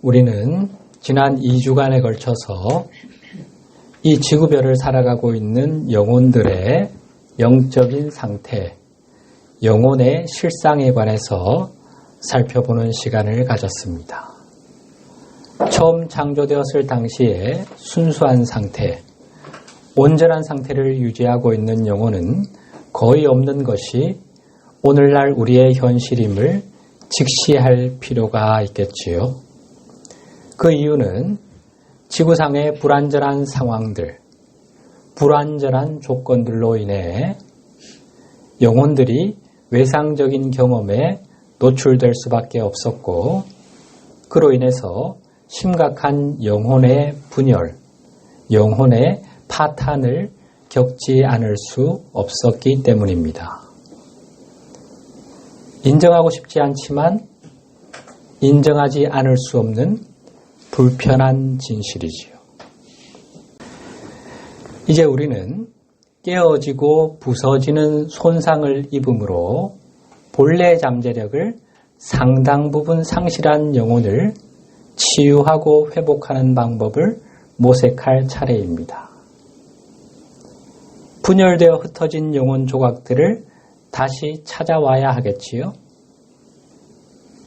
우리는 지난 2주간에 걸쳐서 이 지구별을 살아가고 있는 영혼들의 영적인 상태, 영혼의 실상에 관해서 살펴보는 시간을 가졌습니다. 처음 창조되었을 당시에 순수한 상태, 온전한 상태를 유지하고 있는 영혼은 거의 없는 것이 오늘날 우리의 현실임을 직시할 필요가 있겠지요. 그 이유는 지구상의 불안전한 상황들, 불안전한 조건들로 인해 영혼들이 외상적인 경험에 노출될 수밖에 없었고, 그로 인해서 심각한 영혼의 분열, 영혼의 파탄을 겪지 않을 수 없었기 때문입니다. 인정하고 싶지 않지만 인정하지 않을 수 없는 불편한 진실이지요. 이제 우리는 깨어지고 부서지는 손상을 입음으로 본래 잠재력을 상당 부분 상실한 영혼을 치유하고 회복하는 방법을 모색할 차례입니다. 분열되어 흩어진 영혼 조각들을 다시 찾아와야 하겠지요?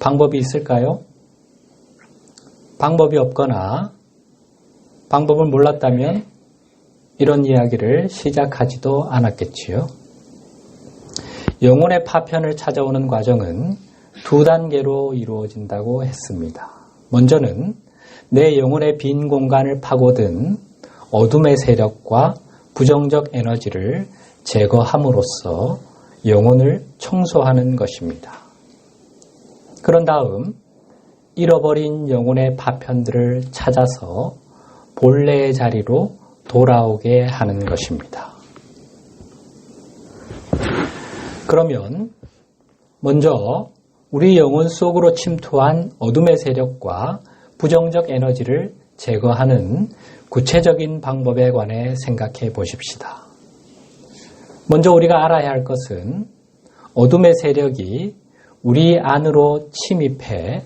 방법이 있을까요? 방법이 없거나 방법을 몰랐다면 이런 이야기를 시작하지도 않았겠지요. 영혼의 파편을 찾아오는 과정은 두 단계로 이루어진다고 했습니다. 먼저는 내 영혼의 빈 공간을 파고든 어둠의 세력과 부정적 에너지를 제거함으로써 영혼을 청소하는 것입니다. 그런 다음 잃어버린 영혼의 파편들을 찾아서 본래의 자리로 돌아오게 하는 것입니다. 그러면 먼저 우리 영혼 속으로 침투한 어둠의 세력과 부정적 에너지를 제거하는 구체적인 방법에 관해 생각해 보십시다. 먼저 우리가 알아야 할 것은 어둠의 세력이 우리 안으로 침입해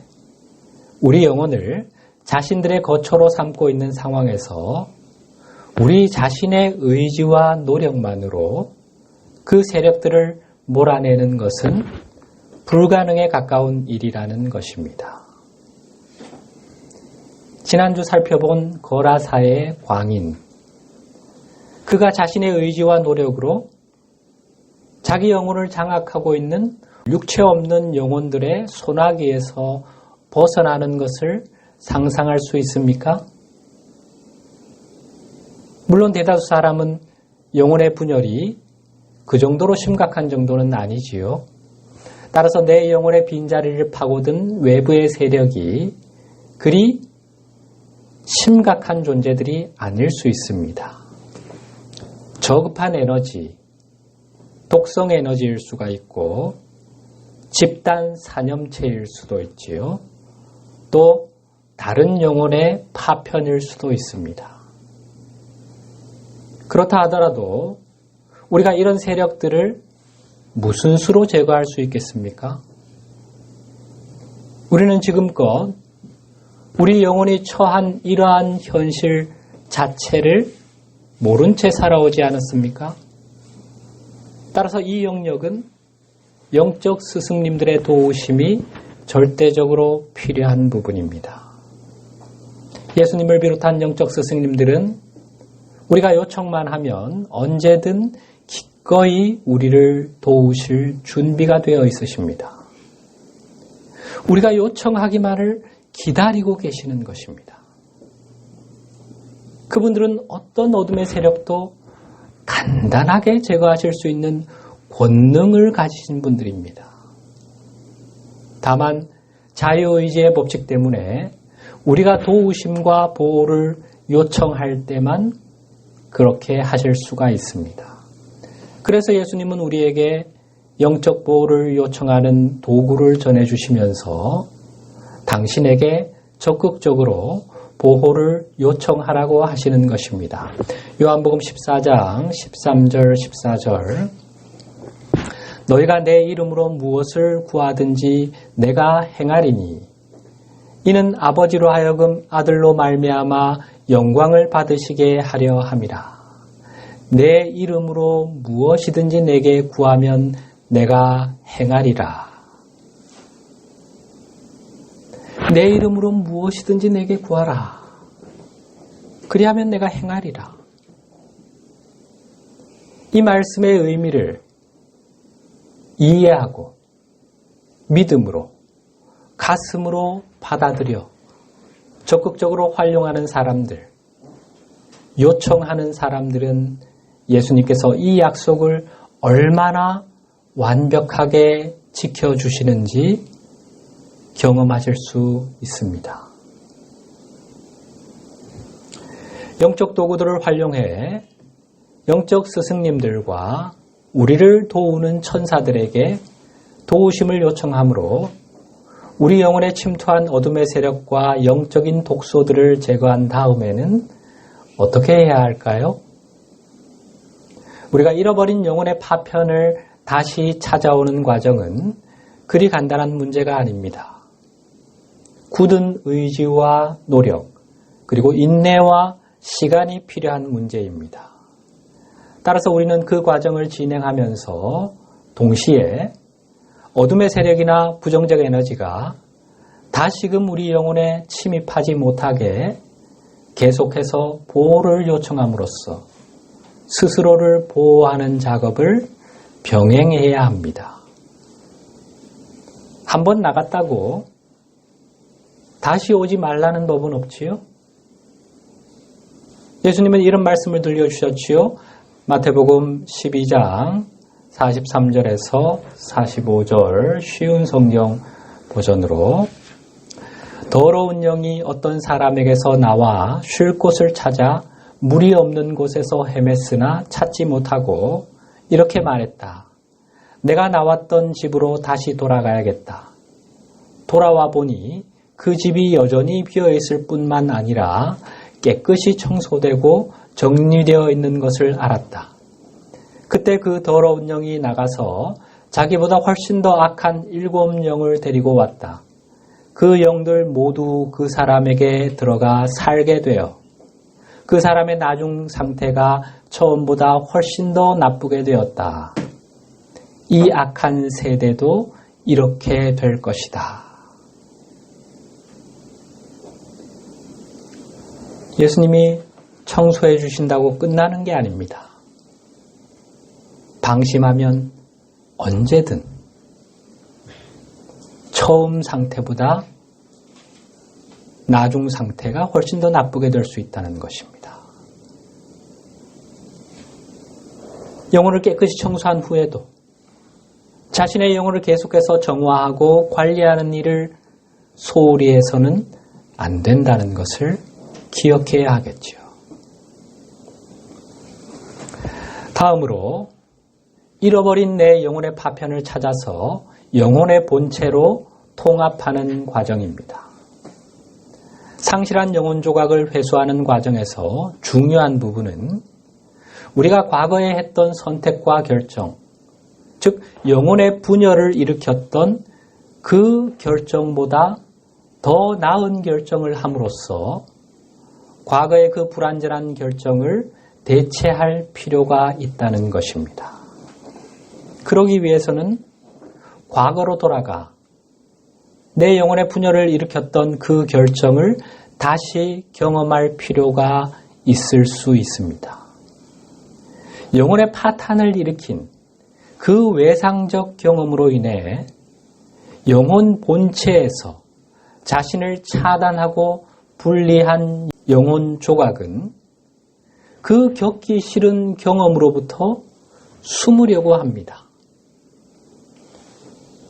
우리 영혼을 자신들의 거처로 삼고 있는 상황에서 우리 자신의 의지와 노력만으로 그 세력들을 몰아내는 것은 불가능에 가까운 일이라는 것입니다. 지난주 살펴본 거라사의 광인. 그가 자신의 의지와 노력으로 자기 영혼을 장악하고 있는 육체 없는 영혼들의 소나기에서 벗어나는 것을 상상할 수 있습니까? 물론 대다수 사람은 영혼의 분열이 그 정도로 심각한 정도는 아니지요. 따라서 내 영혼의 빈자리를 파고든 외부의 세력이 그리 심각한 존재들이 아닐 수 있습니다. 저급한 에너지, 독성 에너지일 수가 있고 집단 사념체일 수도 있지요. 또 다른 영혼의 파편일 수도 있습니다. 그렇다 하더라도 우리가 이런 세력들을 무슨 수로 제거할 수 있겠습니까? 우리는 지금껏 우리 영혼이 처한 이러한 현실 자체를 모른 채 살아오지 않았습니까? 따라서 이 영역은 영적 스승님들의 도우심이 절대적으로 필요한 부분입니다. 예수님을 비롯한 영적 스승님들은 우리가 요청만 하면 언제든 기꺼이 우리를 도우실 준비가 되어 있으십니다. 우리가 요청하기만을 기다리고 계시는 것입니다. 그분들은 어떤 어둠의 세력도 간단하게 제거하실 수 있는 권능을 가지신 분들입니다. 다만 자유의지의 법칙 때문에 우리가 도우심과 보호를 요청할 때만 그렇게 하실 수가 있습니다. 그래서 예수님은 우리에게 영적 보호를 요청하는 도구를 전해주시면서 당신에게 적극적으로 보호를 요청하라고 하시는 것입니다. 요한복음 14장 13절 14절 너희가 내 이름으로 무엇을 구하든지 내가 행하리니 이는 아버지로 하여금 아들로 말미암아 영광을 받으시게 하려 함이라. 내 이름으로 무엇이든지 내게 구하면 내가 행하리라. 내 이름으로 무엇이든지 내게 구하라. 그리하면 내가 행하리라. 이 말씀의 의미를 이해하고 믿음으로 가슴으로 받아들여 적극적으로 활용하는 사람들, 요청하는 사람들은 예수님께서 이 약속을 얼마나 완벽하게 지켜주시는지 경험하실 수 있습니다. 영적 도구들을 활용해 영적 스승님들과 우리를 도우는 천사들에게 도우심을 요청하므로 우리 영혼에 침투한 어둠의 세력과 영적인 독소들을 제거한 다음에는 어떻게 해야 할까요? 우리가 잃어버린 영혼의 파편을 다시 찾아오는 과정은 그리 간단한 문제가 아닙니다. 굳은 의지와 노력, 그리고 인내와 시간이 필요한 문제입니다. 따라서 우리는 그 과정을 진행하면서 동시에 어둠의 세력이나 부정적 에너지가 다시금 우리 영혼에 침입하지 못하게 계속해서 보호를 요청함으로써 스스로를 보호하는 작업을 병행해야 합니다. 한번 나갔다고 다시 오지 말라는 법은 없지요? 예수님은 이런 말씀을 들려주셨지요. 마태복음 12장 43절에서 45절 쉬운 성경 버전으로 더러운 영이 어떤 사람에게서 나와 쉴 곳을 찾아 물이 없는 곳에서 헤맸으나 찾지 못하고 이렇게 말했다. 내가 나왔던 집으로 다시 돌아가야겠다. 돌아와 보니 그 집이 여전히 비어 있을 뿐만 아니라 깨끗이 청소되고 정리되어 있는 것을 알았다. 그때 그 더러운 영이 나가서 자기보다 훨씬 더 악한 일곱 영을 데리고 왔다. 그 영들 모두 그 사람에게 들어가 살게 되어 그 사람의 나중 상태가 처음보다 훨씬 더 나쁘게 되었다. 이 악한 세대도 이렇게 될 것이다. 예수님이 청소해 주신다고 끝나는 게 아닙니다. 방심하면 언제든 처음 상태보다 나중 상태가 훨씬 더 나쁘게 될 수 있다는 것입니다. 영혼을 깨끗이 청소한 후에도 자신의 영혼을 계속해서 정화하고 관리하는 일을 소홀히 해서는 안 된다는 것을 기억해야 하겠지요. 다음으로 잃어버린 내 영혼의 파편을 찾아서 영혼의 본체로 통합하는 과정입니다. 상실한 영혼 조각을 회수하는 과정에서 중요한 부분은 우리가 과거에 했던 선택과 결정, 즉 영혼의 분열을 일으켰던 그 결정보다 더 나은 결정을 함으로써 과거의 그 불완전한 결정을 대체할 필요가 있다는 것입니다. 그러기 위해서는 과거로 돌아가 내 영혼의 분열을 일으켰던 그 결정을 다시 경험할 필요가 있을 수 있습니다. 영혼의 파탄을 일으킨 그 외상적 경험으로 인해 영혼 본체에서 자신을 차단하고 분리한 영혼 조각은 그 겪기 싫은 경험으로부터 숨으려고 합니다.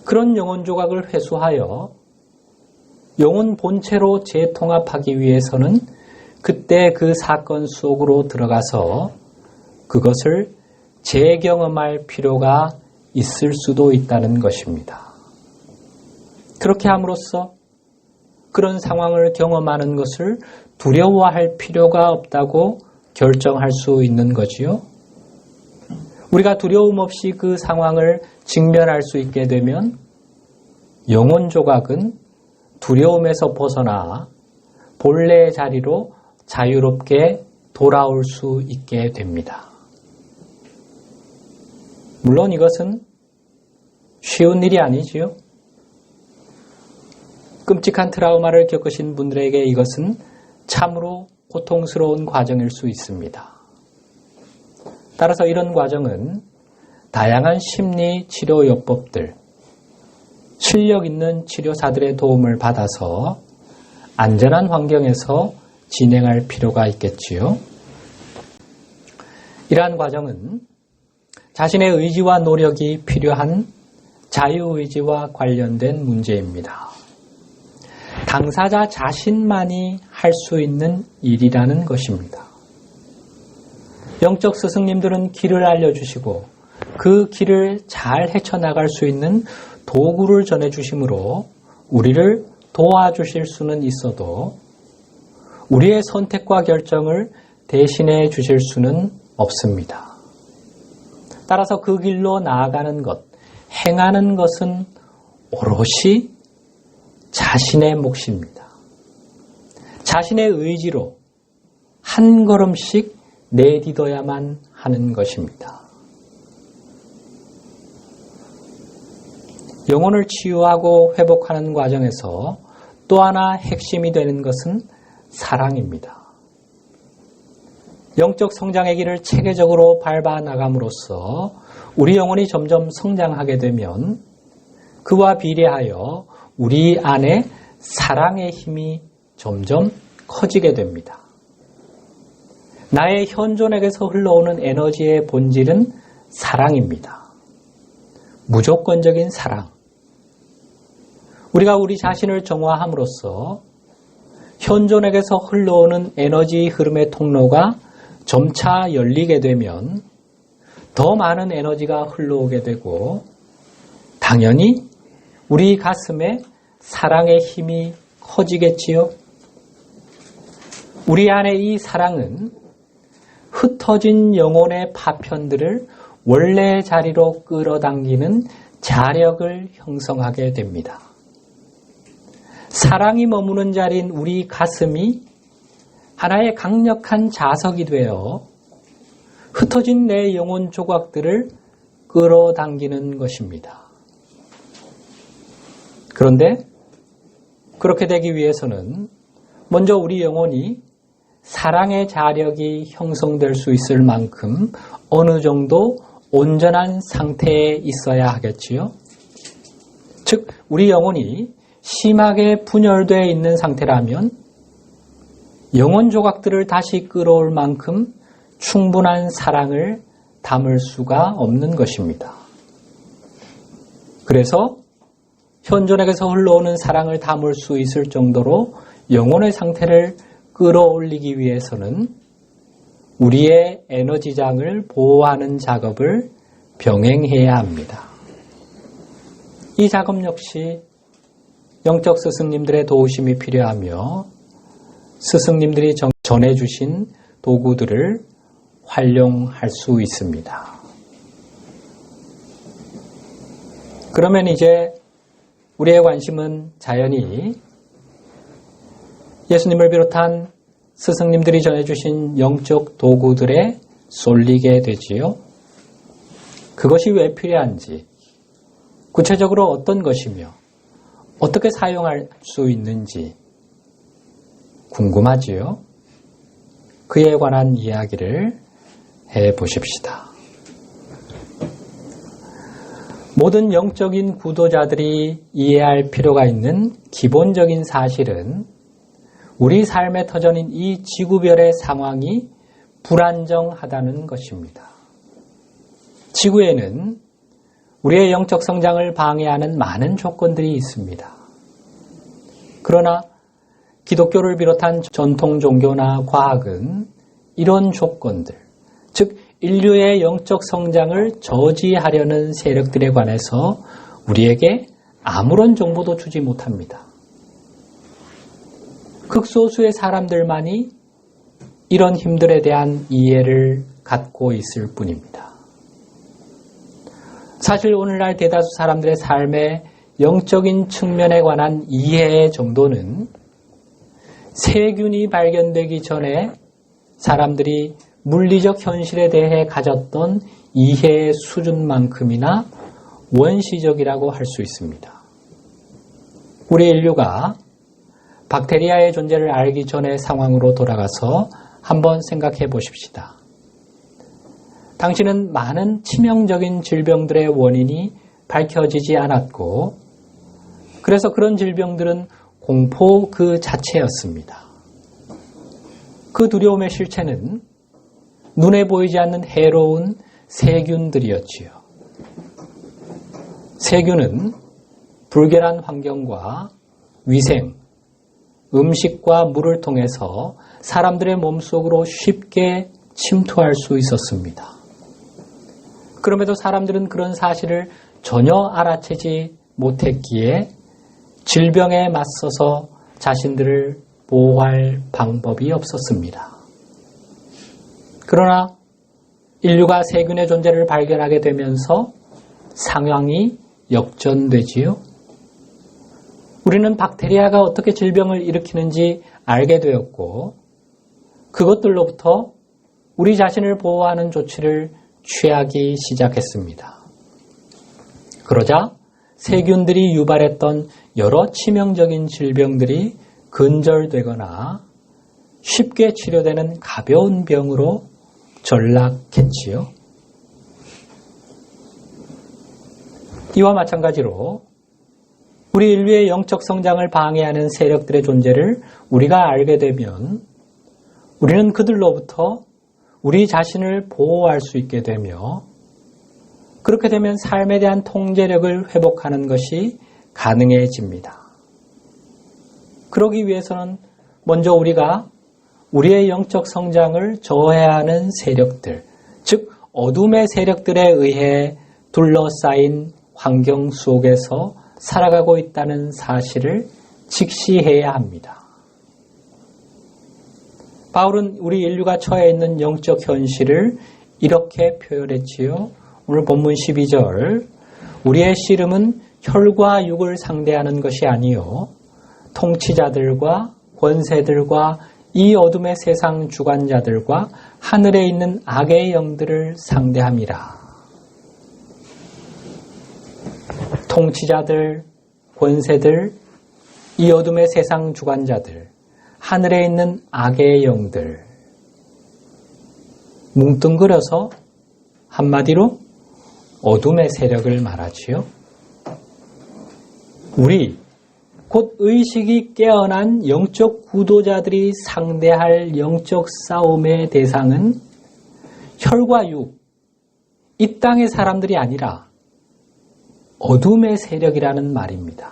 그런 영혼 조각을 회수하여 영혼 본체로 재통합하기 위해서는 그때 그 사건 속으로 들어가서 그것을 재경험할 필요가 있을 수도 있다는 것입니다. 그렇게 함으로써 그런 상황을 경험하는 것을 두려워할 필요가 없다고 결정할 수 있는 거지요. 우리가 두려움 없이 그 상황을 직면할 수 있게 되면 영혼 조각은 두려움에서 벗어나 본래의 자리로 자유롭게 돌아올 수 있게 됩니다. 물론 이것은 쉬운 일이 아니지요. 끔찍한 트라우마를 겪으신 분들에게 이것은 참으로 고통스러운 과정일 수 있습니다. 따라서 이런 과정은 다양한 심리 치료 요법들, 실력 있는 치료사들의 도움을 받아서 안전한 환경에서 진행할 필요가 있겠지요. 이러한 과정은 자신의 의지와 노력이 필요한 자유의지와 관련된 문제입니다. 당사자 자신만이 할 수 있는 일이라는 것입니다. 영적 스승님들은 길을 알려주시고 그 길을 잘 헤쳐나갈 수 있는 도구를 전해주심으로 우리를 도와주실 수는 있어도 우리의 선택과 결정을 대신해 주실 수는 없습니다. 따라서 그 길로 나아가는 것, 행하는 것은 오롯이 자신의 몫입니다. 자신의 의지로 한 걸음씩 내딛어야만 하는 것입니다. 영혼을 치유하고 회복하는 과정에서 또 하나 핵심이 되는 것은 사랑입니다. 영적 성장의 길을 체계적으로 밟아 나감으로써 우리 영혼이 점점 성장하게 되면 그와 비례하여 우리 안에 사랑의 힘이 점점 커지게 됩니다. 나의 현존에게서 흘러오는 에너지의 본질은 사랑입니다. 무조건적인 사랑. 우리가 우리 자신을 정화함으로써 현존에게서 흘러오는 에너지 흐름의 통로가 점차 열리게 되면 더 많은 에너지가 흘러오게 되고 당연히 우리 가슴에 사랑의 힘이 커지겠지요. 우리 안에 이 사랑은 흩어진 영혼의 파편들을 원래 자리로 끌어당기는 자력을 형성하게 됩니다. 사랑이 머무는 자리인 우리 가슴이 하나의 강력한 자석이 되어 흩어진 내 영혼 조각들을 끌어당기는 것입니다. 그런데 그렇게 되기 위해서는 먼저 우리 영혼이 사랑의 자력이 형성될 수 있을 만큼 어느 정도 온전한 상태에 있어야 하겠지요. 즉, 우리 영혼이 심하게 분열되어 있는 상태라면 영혼 조각들을 다시 끌어올 만큼 충분한 사랑을 담을 수가 없는 것입니다. 그래서 현존에게서 흘러오는 사랑을 담을 수 있을 정도로 영혼의 상태를 끌어올리기 위해서는 우리의 에너지장을 보호하는 작업을 병행해야 합니다. 이 작업 역시 영적 스승님들의 도우심이 필요하며 스승님들이 전해주신 도구들을 활용할 수 있습니다. 그러면 이제 우리의 관심은 자연히 예수님을 비롯한 스승님들이 전해주신 영적 도구들에 쏠리게 되지요. 그것이 왜 필요한지, 구체적으로 어떤 것이며, 어떻게 사용할 수 있는지 궁금하지요? 그에 관한 이야기를 해 보십시다. 모든 영적인 구도자들이 이해할 필요가 있는 기본적인 사실은 우리 삶의 터전인 이 지구별의 상황이 불안정하다는 것입니다. 지구에는 우리의 영적 성장을 방해하는 많은 조건들이 있습니다. 그러나 기독교를 비롯한 전통 종교나 과학은 이런 조건들, 즉 인류의 영적 성장을 저지하려는 세력들에 관해서 우리에게 아무런 정보도 주지 못합니다. 극소수의 사람들만이 이런 힘들에 대한 이해를 갖고 있을 뿐입니다. 사실 오늘날 대다수 사람들의 삶에 영적인 측면에 관한 이해 정도는 세균이 발견되기 전에 사람들이 물리적 현실에 대해 가졌던 이해의 수준만큼이나 원시적이라고 할 수 있습니다. 우리 인류가 박테리아의 존재를 알기 전의 상황으로 돌아가서 한번 생각해 보십시다. 당시는 많은 치명적인 질병들의 원인이 밝혀지지 않았고, 그래서 그런 질병들은 공포 그 자체였습니다. 그 두려움의 실체는 눈에 보이지 않는 해로운 세균들이었지요. 세균은 불결한 환경과 위생, 음식과 물을 통해서 사람들의 몸속으로 쉽게 침투할 수 있었습니다. 그럼에도 사람들은 그런 사실을 전혀 알아채지 못했기에 질병에 맞서서 자신들을 보호할 방법이 없었습니다. 그러나 인류가 세균의 존재를 발견하게 되면서 상황이 역전되지요. 우리는 박테리아가 어떻게 질병을 일으키는지 알게 되었고, 그것들로부터 우리 자신을 보호하는 조치를 취하기 시작했습니다. 그러자 세균들이 유발했던 여러 치명적인 질병들이 근절되거나 쉽게 치료되는 가벼운 병으로 전락했지요. 이와 마찬가지로 우리 인류의 영적 성장을 방해하는 세력들의 존재를 우리가 알게 되면 우리는 그들로부터 우리 자신을 보호할 수 있게 되며 그렇게 되면 삶에 대한 통제력을 회복하는 것이 가능해집니다. 그러기 위해서는 먼저 우리가 우리의 영적 성장을 저해하는 세력들, 즉 어둠의 세력들에 의해 둘러싸인 환경 속에서 살아가고 있다는 사실을 직시해야 합니다. 바울은 우리 인류가 처해 있는 영적 현실을 이렇게 표현했지요. 오늘 본문 12절. 우리의 씨름은 혈과 육을 상대하는 것이 아니요. 통치자들과 권세들과 이 어둠의 세상 주관자들과 하늘에 있는 악의 영들을 상대함이라. 통치자들, 권세들, 이 어둠의 세상 주관자들, 하늘에 있는 악의 영들, 뭉뚱그려서 한마디로 어둠의 세력을 말하지요. 우리, 곧 의식이 깨어난 영적 구도자들이 상대할 영적 싸움의 대상은 혈과 육, 이 땅의 사람들이 아니라 어둠의 세력이라는 말입니다.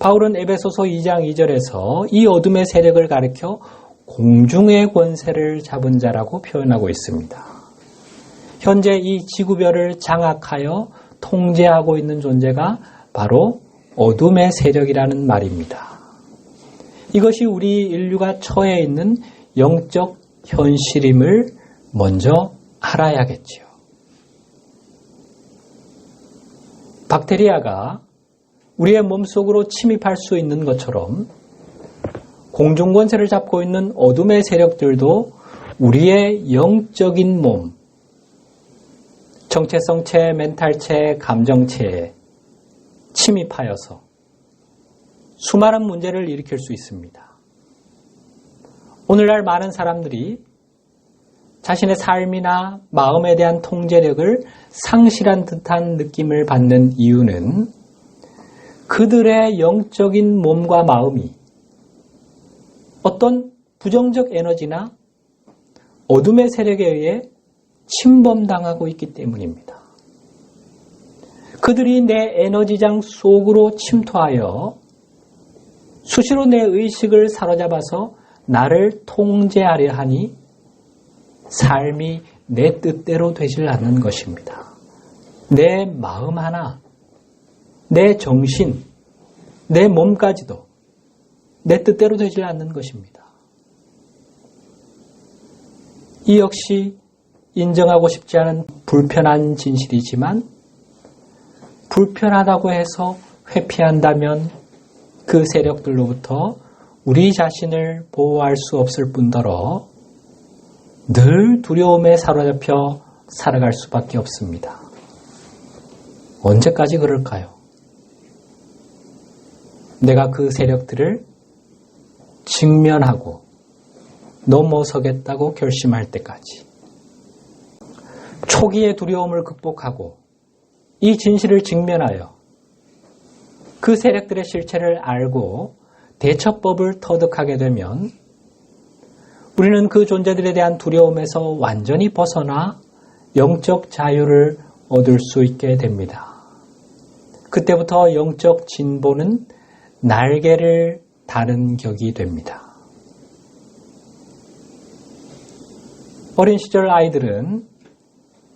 바울은 에베소서 2장 2절에서 이 어둠의 세력을 가리켜 공중의 권세를 잡은 자라고 표현하고 있습니다. 현재 이 지구별을 장악하여 통제하고 있는 존재가 바로 어둠의 세력이라는 말입니다. 이것이 우리 인류가 처해 있는 영적 현실임을 먼저 알아야겠지요. 박테리아가 우리의 몸속으로 침입할 수 있는 것처럼 공중 권세를 잡고 있는 어둠의 세력들도 우리의 영적인 몸, 정체성체, 멘탈체, 감정체에 침입하여서 수많은 문제를 일으킬 수 있습니다. 오늘날 많은 사람들이 자신의 삶이나 마음에 대한 통제력을 상실한 듯한 느낌을 받는 이유는 그들의 영적인 몸과 마음이 어떤 부정적 에너지나 어둠의 세력에 의해 침범당하고 있기 때문입니다. 그들이 내 에너지장 속으로 침투하여 수시로 내 의식을 사로잡아서 나를 통제하려 하니 삶이 내 뜻대로 되질 않는 것입니다. 내 마음 하나, 내 정신, 내 몸까지도 내 뜻대로 되질 않는 것입니다. 이 역시 인정하고 싶지 않은 불편한 진실이지만 불편하다고 해서 회피한다면 그 세력들로부터 우리 자신을 보호할 수 없을 뿐더러 늘 두려움에 사로잡혀 살아갈 수밖에 없습니다. 언제까지 그럴까요? 내가 그 세력들을 직면하고 넘어서겠다고 결심할 때까지 초기의 두려움을 극복하고 이 진실을 직면하여 그 세력들의 실체를 알고 대처법을 터득하게 되면 우리는 그 존재들에 대한 두려움에서 완전히 벗어나 영적 자유를 얻을 수 있게 됩니다. 그때부터 영적 진보는 날개를 다는 격이 됩니다. 어린 시절 아이들은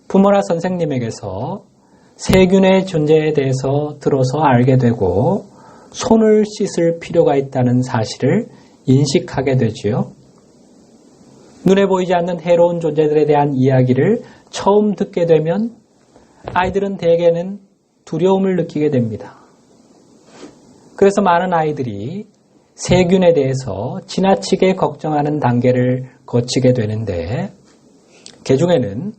부모나 선생님에게서 세균의 존재에 대해서 들어서 알게 되고 손을 씻을 필요가 있다는 사실을 인식하게 되지요. 눈에 보이지 않는 해로운 존재들에 대한 이야기를 처음 듣게 되면 아이들은 대개는 두려움을 느끼게 됩니다. 그래서 많은 아이들이 세균에 대해서 지나치게 걱정하는 단계를 거치게 되는데, 그 중에는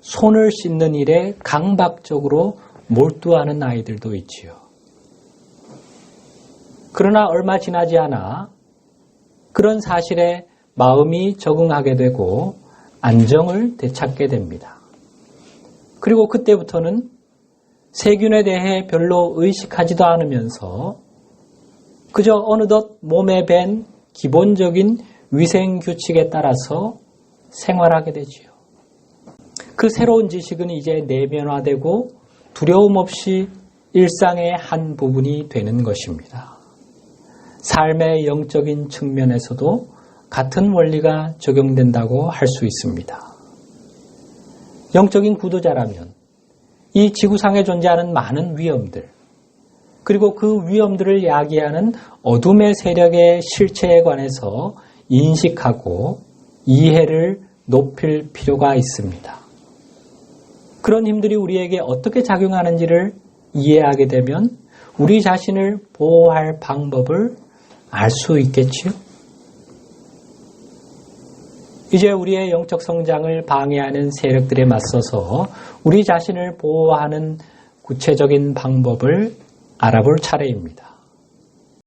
손을 씻는 일에 강박적으로 몰두하는 아이들도 있지요. 그러나 얼마 지나지 않아 그런 사실에 마음이 적응하게 되고 안정을 되찾게 됩니다. 그리고 그때부터는 세균에 대해 별로 의식하지도 않으면서 그저 어느덧 몸에 밴 기본적인 위생 규칙에 따라서 생활하게 되지요. 그 새로운 지식은 이제 내면화되고 두려움 없이 일상의 한 부분이 되는 것입니다. 삶의 영적인 측면에서도 같은 원리가 적용된다고 할 수 있습니다. 영적인 구도자라면 이 지구상에 존재하는 많은 위험들, 그리고 그 위험들을 야기하는 어둠의 세력의 실체에 관해서 인식하고 이해를 높일 필요가 있습니다. 그런 힘들이 우리에게 어떻게 작용하는지를 이해하게 되면 우리 자신을 보호할 방법을 알 수 있겠지요? 이제 우리의 영적 성장을 방해하는 세력들에 맞서서 우리 자신을 보호하는 구체적인 방법을 알아볼 차례입니다.